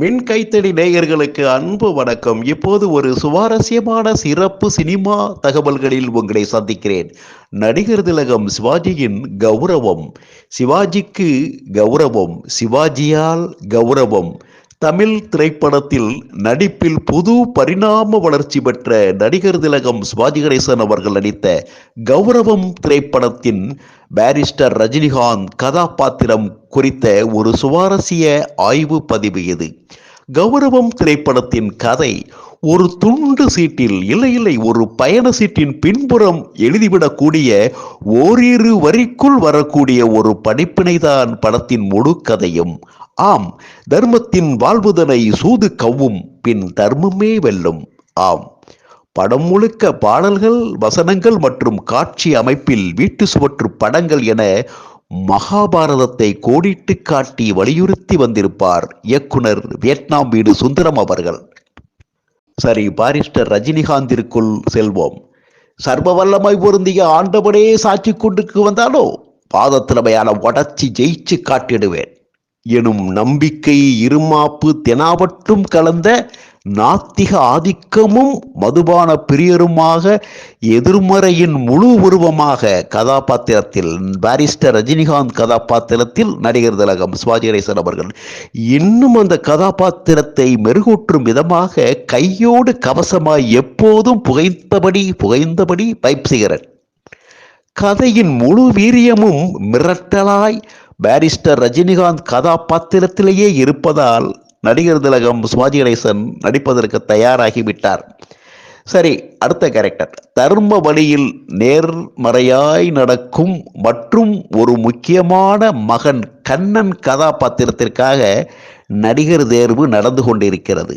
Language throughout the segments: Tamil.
மின் கைத்தடி நேயர்களுக்கு அன்பு வணக்கம். இப்போது ஒரு சுவாரஸ்யமான சிறப்பு சினிமா தகவல்களில் உங்களை சந்திக்கிறேன். நடிகர் திலகம் சிவாஜியின் கௌரவம். சிவாஜிக்கு கௌரவம் சிவாஜியால் கௌரவம். தமிழ் திரைப்படத்தில் நடிப்பில் புது பரிணாம வளர்ச்சி பெற்ற நடிகர் திலகம் சிவாஜி கணேசன் அவர்கள் நடித்த கௌரவம் திரைப்படத்தின் பாரிஸ்டர் ரஜினிகாந்த் கதாபாத்திரம் குறித்த ஒரு சுவாரஸ்ய ஆய்வு பதிவு இது. கௌரவம் திரைப்படத்தின் கதை ஒரு துண்டு சீட்டில் இல்லை இல்லை ஒரு பயண சீட்டின் பின்புறம் எழுதிவிடக்கூடிய ஓரிரு வரிக்குள் வரக்கூடிய ஒரு படிப்பினைதான் படத்தின் முழு கதையும். ஆம் தர்மத்தின் வாழ்வுதனை சூது கவ்வும் பின் தர்மமே வெல்லும். ஆம். படம் முழுக்க பாடல்கள் வசனங்கள் மற்றும் காட்சி அமைப்பில் வீட்டு சுவற்று படங்கள் என மகாபாரதத்தை கோடிட்டு காட்டி வலியுறுத்தி வந்திருப்பார் இயக்குனர் வியட்நாம் வீடு சுந்தரம் அவர்கள். சரி பாரிஸ்டர் ரஜினிகாந்திற்குள் செல்வோம். சர்வ வல்லமை பொருந்திய ஆண்டவனே சாட்சி கொண்டுக்கு வந்தாலோ பாதத்திறமையான உடச்சி ஜெயிச்சு காட்டிடுவேன். எனும் நம்பிக்கை இருமாப்பு தெனாவட்டும் கலந்த நாத்திக ஆதிக்கமும் மதுபான பிரியருமாக எதிர்மறையின் முழு உருவமாக கதாபாத்திரத்தில் பாரிஸ்டர் ரஜினிகாந்த் கதாபாத்திரத்தில் நடிகர் திலகம் சிவாஜி கணேசன் அவர்கள் இன்னும் அந்த கதாபாத்திரத்தை மெருகூற்றும் விதமாக கையோடு கவசமாய் எப்போதும் புகைந்தபடி புகைந்தபடி பைப் சிகரெட் கதையின் முழு வீரியமும் மிரட்டலாய் பாரிஸ்டர் ரஜினிகாந்த் கதாபாத்திரத்திலேயே இருப்பதால் நடிகர் திலகம் சிவாஜி கணேசன் நடிப்பதற்கு தயாராகிவிட்டார். சரி அடுத்த கேரக்டர் தர்ம வழியில் நேர்மறையாய் நடக்கும் மற்றும் ஒரு முக்கியமான மகன் கண்ணன் கதாபாத்திரத்திற்காக நடிகர் தேர்வு நடந்து கொண்டிருக்கிறது.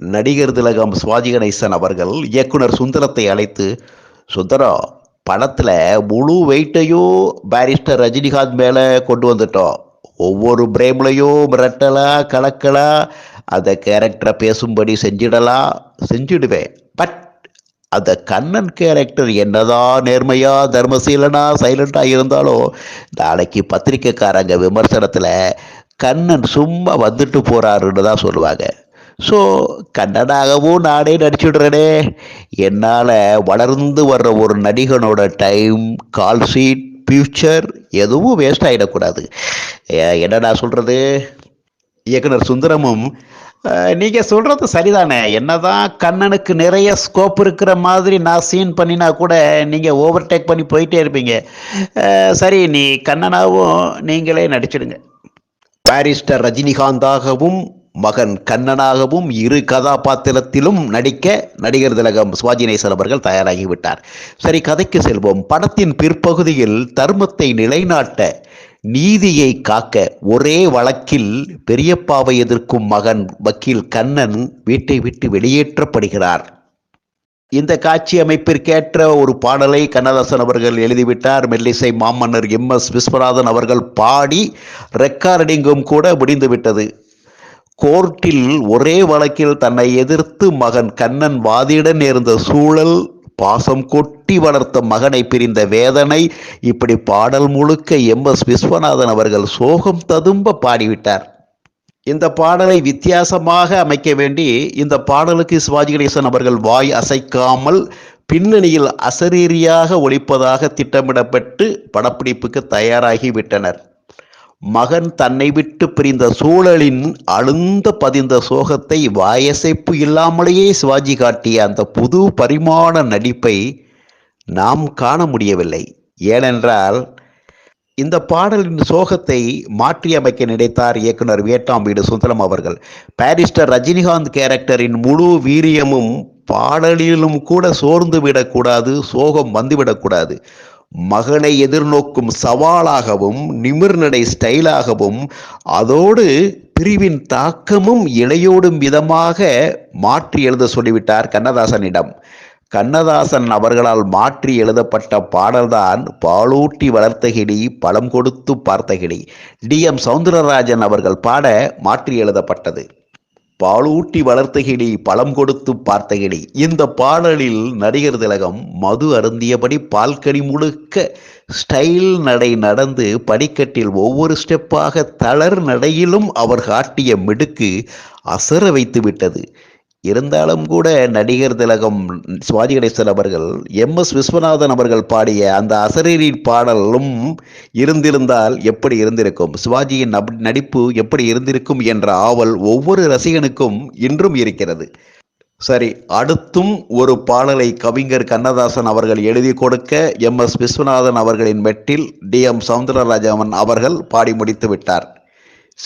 நடிகர் திலகம் சிவாஜி கணேசன் அவர்கள் இயக்குனர் சுந்தரத்தை அழைத்து சுந்தரா படத்தில் முழு வெயிட்டையும் பாரிஸ்டர் ரஜினிகாந்த் மேலே கொண்டு வந்துட்டோம். ஒவ்வொரு பிரேம்லையும் மிரட்டலா கலக்கலா அந்த கேரக்டரை பேசும்படி செஞ்சிடலாம் செஞ்சிடுவேன். பட் அந்த கண்ணன் கேரக்டர் என்னதான் நேர்மையா தர்மசீலனா சைலண்டா இருந்தாலும் நாளைக்கு பத்திரிக்கைக்காரங்க விமர்சனத்தில் கண்ணன் சும்மா வந்துட்டு போறாருன்னு தான் சொல்லுவாங்க. ஸோ கண்ணனாகவும் நானே நடிச்சுடுறேனே. என்னால் வளர்ந்து வர்ற ஒரு நடிகனோட டைம் கால் ஷீட் ஃப்யூச்சர் எதுவும் வேஸ்ட் ஆகிடக்கூடாது என்னடா சொல்கிறது இயக்குனர் சுந்தரமும் நீங்கள் சொல்கிறது சரிதானே? என்னதான் கண்ணனுக்கு நிறைய ஸ்கோப் இருக்கிற மாதிரி நான் சீன் பண்ணினா கூட நீங்கள் ஓவர்டேக் பண்ணி போயிட்டே இருப்பீங்க. சரி நீ கண்ணனாகவும் நீங்களே நடிச்சிடுங்க. பாரிஸ்டர் ரஜினிகாந்தாகவும் மகன் கண்ணனாகவும் இரு கதாபாத்திரத்திலும் நடிக்க நடிகர் திலகம் சிவாஜிநேசன் அவர்கள் தயாராகிவிட்டார். சரி கதைக்கு செல்வோம். படத்தின் பிற்பகுதியில் தர்மத்தை நிலைநாட்ட நீதியை காக்க ஒரே வழக்கில் பெரியப்பாவை எதிர்க்கும் மகன் வக்கீல் கண்ணன் வீட்டை விட்டு வெளியேற்றப்படுகிறார். இந்த காட்சி அமைப்பிற்கேற்ற ஒரு பாடலை கண்ணதாசன் அவர்கள் எழுதிவிட்டார். மெல்லிசை மாமன்னர் எம் எஸ் விஸ்வநாதன் அவர்கள் பாடி ரெக்கார்டிங்கும் கூட முடிந்துவிட்டது. கோர்ட்டில் ஒரே வழக்கில் தன்னை எதிர்த்து மகன் கண்ணன் வாதிட நேர்ந்த சூழல் பாசம் கொட்டி வளர்த்த மகனை பிரிந்த வேதனை இப்படி பாடல் முழுக்க எம் எஸ் விஸ்வநாதன் அவர்கள் சோகம் ததும்ப பாடிவிட்டார். இந்த பாடலை வித்தியாசமாக அமைக்க வேண்டி இந்த பாடலுக்கு சிவாஜி கணேசன் அவர்கள் வாய் அசைக்காமல் பின்னணியில் அசரீரியாக ஒழிப்பதாக திட்டமிடப்பட்டு படப்பிடிப்புக்கு தயாராகி விட்டனர். மகன் தன்னை விட்டு பிரிந்த சூழலின் அழுந்த பதிந்த சோகத்தை வாயசைப்பு இல்லாமலேயே சிவாஜி காட்டிய அந்த புது பரிமாண நடிப்பை நாம் காண முடியவில்லை. ஏனென்றால் இந்த பாடலின் சோகத்தை மாற்றியமைக்க நினைத்தார் இயக்குனர் வியட்நாம் வீடு சுந்தரம் அவர்கள். பாரிஸ்டர் ரஜினிகாந்த் கேரக்டரின் முழு வீரியமும் பாடலிலும் கூட சோர்ந்து விடக்கூடாது சோகம் வந்துவிடக்கூடாது. மகனை எதிர்நோக்கும் சவாலாகவும் நிமிர்நடை ஸ்டைலாகவும் அதோடு பிரிவின் தாக்கமும் இணையோடும் விதமாக மாற்றி எழுத சொல்லிவிட்டார் கண்ணதாசனிடம். கண்ணதாசன் அவர்களால் மாற்றி எழுதப்பட்ட பாடல்தான் பாலூட்டி வளர்த்த கிளி பழம் கொடுத்து பார்த்த கிளி டி. எம். சவுந்தரராஜன் அவர்கள் பாட மாற்றி எழுதப்பட்டது. பாலூட்டி வளர்த்த கிளி பழம் கொடுத்து பார்த்த கிளி இந்த பாடலில் நடிகர் திலகம் மது அருந்தியபடி பால்கனி முழுக்க ஸ்டைல் நடை நடந்து படிக்கட்டில் ஒவ்வொரு ஸ்டெப்பாக தளர் நடையிலும் அவர் காட்டிய மிடுக்கு அசர வைத்து விட்டது இருந்தாலும் கூட நடிகர் திலகம் சிவாஜி கணேசன் அவர்கள் எம் எஸ் விஸ்வநாதன் அவர்கள் பாடிய அந்த அசரீரி பாடலும் இருந்திருந்தால் எப்படி இருந்திருக்கும்? சிவாஜியின் நடிப்பு எப்படி இருந்திருக்கும் என்ற ஆவல் ஒவ்வொரு ரசிகனுக்கும் இன்றும் இருக்கிறது. சரி அடுத்தும் ஒரு பாடலை கவிஞர் கண்ணதாசன் அவர்கள் எழுதி கொடுக்க எம் எஸ் விஸ்வநாதன் அவர்களின் மெட்டில் டி எம் சவுந்தரராஜன் அவர்கள் பாடி முடித்து விட்டார்.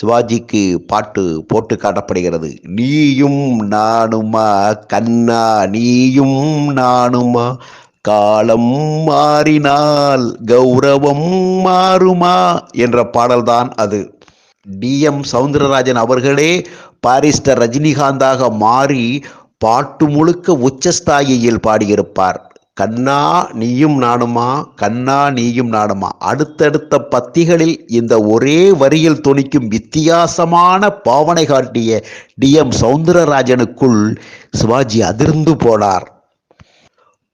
சிவாஜிக்கு பாட்டு போட்டு காட்டப்படுகிறது. நீயும் நானுமா கண்ணா நீயும் நானுமா காலம் மாறினால் கௌரவம் மாறுமா என்ற பாடல்தான் அது. டி. எம். சவுந்தரராஜன் அவர்களே பாரிஸ்டர் ரஜினிகாந்தாக மாறி பாட்டு முழுக்க உச்சஸ்தாயியில் பாடியிருப்பார். கண்ணா நீயும் நானுமா கண்ணா நீயும் நானுமா அடுத்தடுத்த பத்திகளில் இந்த ஒரே வரியில் துணிக்கும் வித்தியாசமான பாவனை காட்டிய டி எம் சவுந்தரராஜனுக்குள் சிவாஜி அதிர்ந்து போனார்.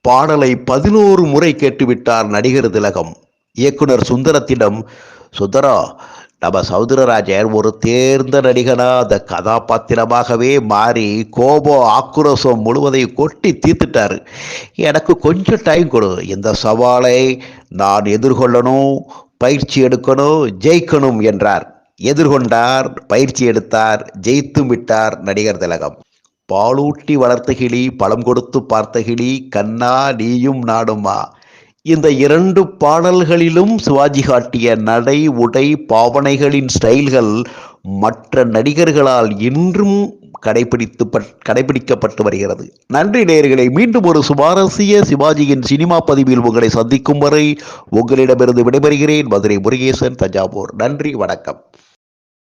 பாடலை பதினோரு முறை கேட்டுவிட்டார் நடிகர் திலகம். இயக்குனர் சுந்தரத்திடம் சுந்தரா நம்ம சௌந்தரராஜன் ஒரு தேர்ந்த நடிகனா அந்த கதாபாத்திரமாகவே மாறி கோபம் ஆக்ரோஷம் முழுவதையும் கொட்டி தீர்த்துட்டாரு. எனக்கு கொஞ்சம் டைம் கொடு. இந்த சவாலை நான் எதிர்கொள்ளணும் பயிற்சி எடுக்கணும் ஜெயிக்கணும் என்றார். எதிர்கொண்டார் பயிற்சி எடுத்தார் ஜெயித்தும் விட்டார் நடிகர் திலகம். பாலூட்டி வளர்த்த கிளி பழம் கொடுத்து பார்த்த கிளி கண்ணா நீயும் நாடுமா இந்த இரண்டு பாடல்களிலும் சிவாஜி காட்டிய நடை உடை பாவனைகளின் ஸ்டைல்கள் மற்ற நடிகர்களால் இன்றும் கடைபிடித்து கடைபிடிக்கப்பட்டு வருகிறது. நன்றி நேர்களை மீண்டும் ஒரு சுவாரஸ்ய சிவாஜியின் சினிமா பதிவில் உங்களை சந்திக்கும் வரை உங்களிடமிருந்து விடைபெறுகிறேன். மதுரை முருகேசன் தஞ்சாவூர். நன்றி வணக்கம்.